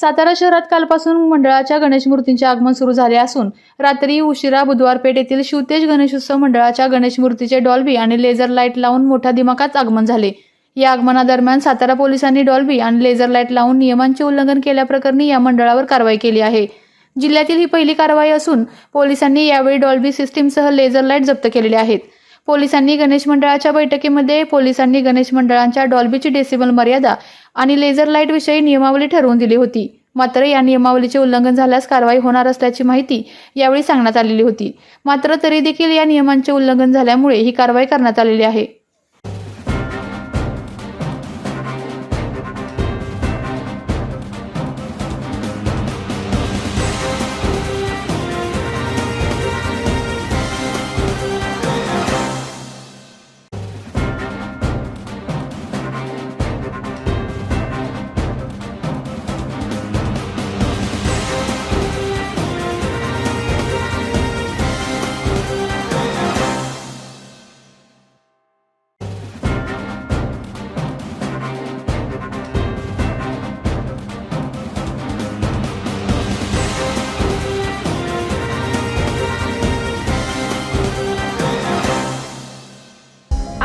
सातारा शहरात कालपासून मंडळाच्या गणेश मूर्तींचे आगमन सुरू झाले असून रात्री उशिरा बुधवारपेठ येथील शिवतेज गणेशोत्सव मंडळाच्या गणेश मूर्तीचे डॉल्बी आणि लेझर लाइट लावून मोठ्या दिमाखात आगमन झाले. या आगमनादरम्यान सातारा पोलिसांनी डॉल्बी आणि लेझर लाइट लावून नियमांचे उल्लंघन केल्याप्रकरणी या मंडळावर कारवाई केली आहे. जिल्ह्यातील ही पहिली कारवाई असून पोलिसांनी यावेळी डॉल्बी सिस्टीमसह लेझर लाइट जप्त केलेले आहेत. पोलिसांनी गणेश मंडळाच्या बैठकीमध्ये पोलिसांनी गणेश मंडळांच्या डॉल्बीची डेसिबल मर्यादा आणि लेझर लाइट विषयी नियमावली ठरवून दिली होती. मात्र या नियमावलीचे उल्लंघन झाल्यास कारवाई होणार असल्याची माहिती यावेळी सांगण्यात आलेली होती. मात्र तरी देखील या नियमांचे उल्लंघन झाल्यामुळे ही कारवाई करण्यात आलेली आहे.